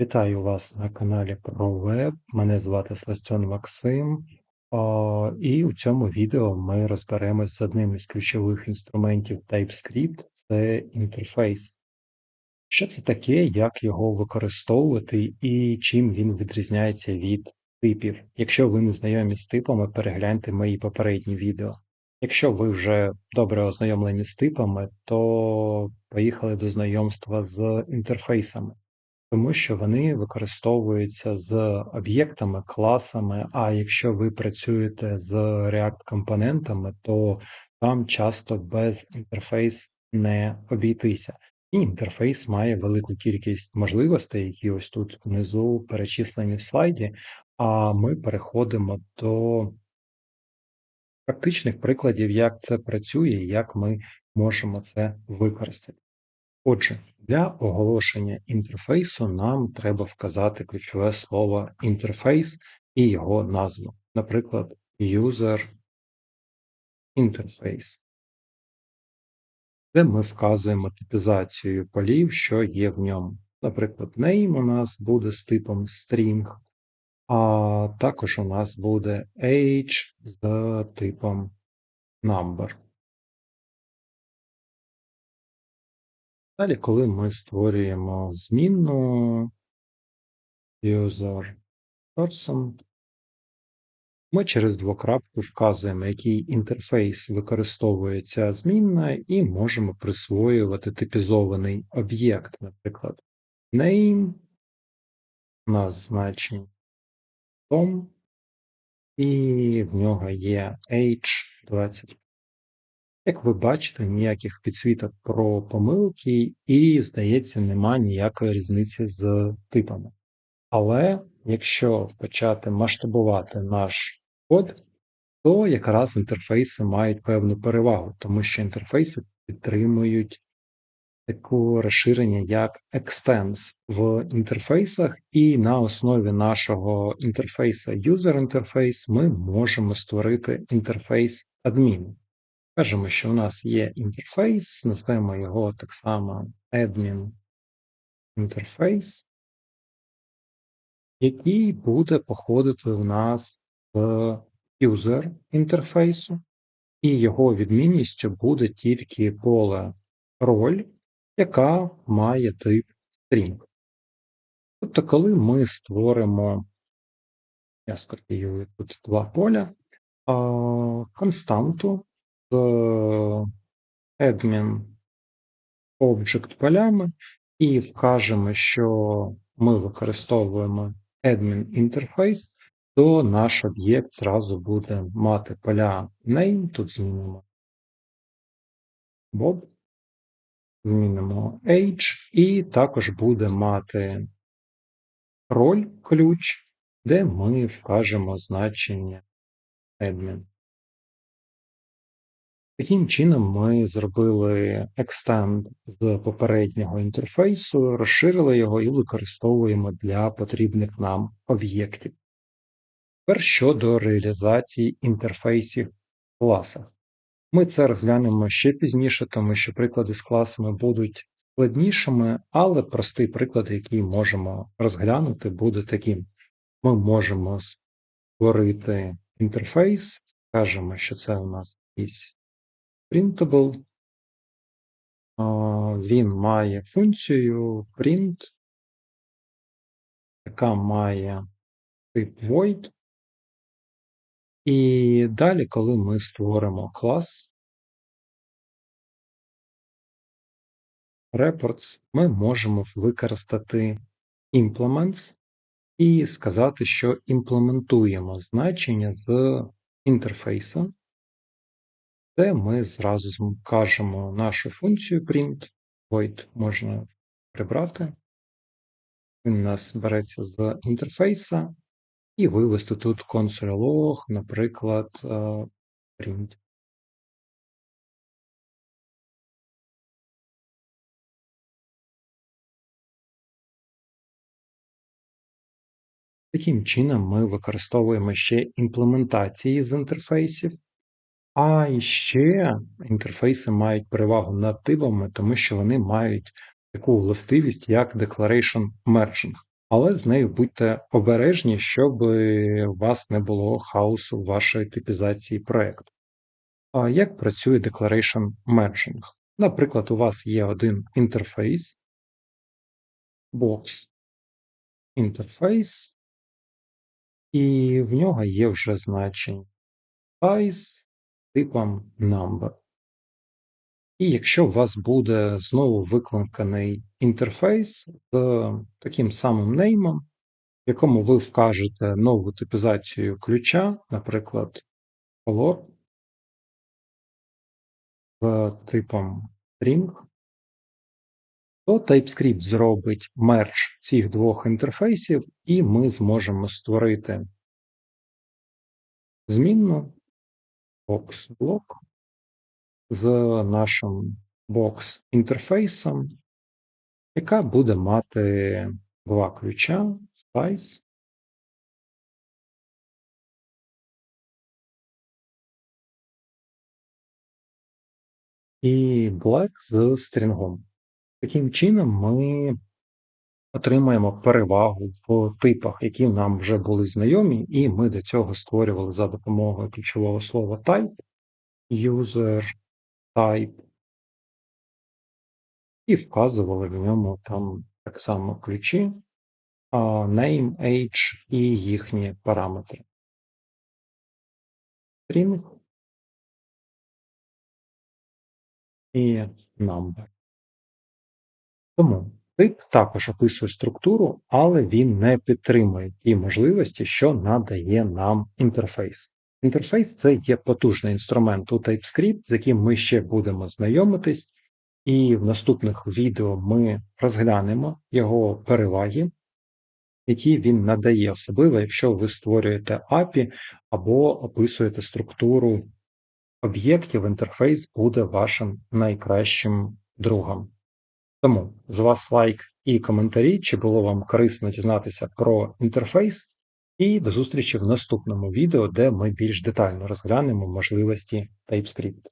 Вітаю вас на каналі веб. Мене звати Сластьон Максим. І у цьому відео ми розберемось з одним із ключових інструментів TypeScript це інтерфейс. Що це таке, як його використовувати і чим він відрізняється від типів. Якщо ви не знайомі з типами, перегляньте мої попередні відео. Якщо ви вже добре ознайомлені з типами, то поїхали до знайомства з інтерфейсами тому що вони використовуються з об'єктами, класами. А якщо ви працюєте з React-компонентами, то там часто без інтерфейс не обійтися. І інтерфейс має велику кількість можливостей, які ось тут внизу перечислені в слайді. А ми переходимо до практичних прикладів, як це працює і як ми можемо це використати. Отже, для оголошення інтерфейсу нам треба вказати ключове слово інтерфейс і його назву, наприклад, User Interface, де ми вказуємо типізацію полів, що є в ньому. Наприклад, name у нас буде з типом string, а також у нас буде age з типом number. Далі, коли ми створюємо змінну user person, ми через двокрапку вказуємо, який інтерфейс використовує ця змінна, і можемо присвоювати типізований об'єкт, наприклад, name, у нас значення Tom, і в нього є H20. Як ви бачите, ніяких підсвіток про помилки, і, здається, нема ніякої різниці з типами. Але якщо почати масштабувати наш код, то якраз інтерфейси мають певну перевагу, тому що інтерфейси підтримують таке розширення, як Extends в інтерфейсах, і на основі нашого інтерфейса User Interface ми можемо створити інтерфейс адмін. Кажемо, що у нас є інтерфейс, назвемо його так само admin інтерфейс, який буде походити у нас з user інтерфейсу, і його відмінністю буде тільки поле роль, яка має тип string. Тобто, коли ми створимо, я скопіюю тут два поля, константу admin object полями і вкажемо, що ми використовуємо admin інтерфейс, то наш об'єкт зразу буде мати поля name, тут змінимо Bob, змінимо age, і також буде мати роль ключ, де ми вкажемо значення admin. Таким чином, ми зробили екстенд з попереднього інтерфейсу, розширили його і використовуємо для потрібних нам об'єктів. Тепер щодо реалізації інтерфейсів в класах. Ми це розглянемо ще пізніше, тому що приклади з класами будуть складнішими, але простий приклад, який можемо розглянути, буде таким: ми можемо створити інтерфейс, скажемо, що це у нас якийсь printable. Він має функцію print, яка має тип void. І далі, коли ми створимо клас reports, ми можемо використати implements і сказати, що імплементуємо значення з інтерфейсу де ми зразу кажемо нашу функцію print, void можна прибрати. Він у нас береться з інтерфейса, і вивести тут log, наприклад, е, print. Таким чином, ми використовуємо ще імплементації з інтерфейсів, а ще інтерфейси мають перевагу над типами, тому що вони мають таку властивість, як Declaration Merging. Але з нею будьте обережні, щоб у вас не було хаосу в вашій типізації проекту. А як працює Declaration Matching? Наприклад, у вас є один інтерфейс, бокс інтерфейс, і в нього є вже значення size типом number. І якщо у вас буде знову викликаний інтерфейс з таким самим неймом, в якому ви вкажете нову типізацію ключа, наприклад, color з типом string, то TypeScript зробить мерч цих двох інтерфейсів, і ми зможемо створити змінну box-блок з нашим бокс-інтерфейсом, яка буде мати два ключа size і black з стрінгом. Таким чином, ми отримаємо перевагу в типах, які нам вже були знайомі, і ми до цього створювали за допомогою ключового слова type, user, type, і вказували в ньому там так само ключі, name, age і їхні параметри. String і number. Тому тип також описує структуру, але він не підтримує ті можливості, що надає нам інтерфейс. Інтерфейс це є потужний інструмент у TypeScript, з яким ми ще будемо знайомитись, і в наступних відео ми розглянемо його переваги, які він надає, особливо, якщо ви створюєте API або описуєте структуру об'єктів, інтерфейс буде вашим найкращим другом. Тому з вас лайк і коментарі, чи було вам корисно дізнатися про інтерфейс, і до зустрічі в наступному відео, де ми більш детально розглянемо можливості TypeScript.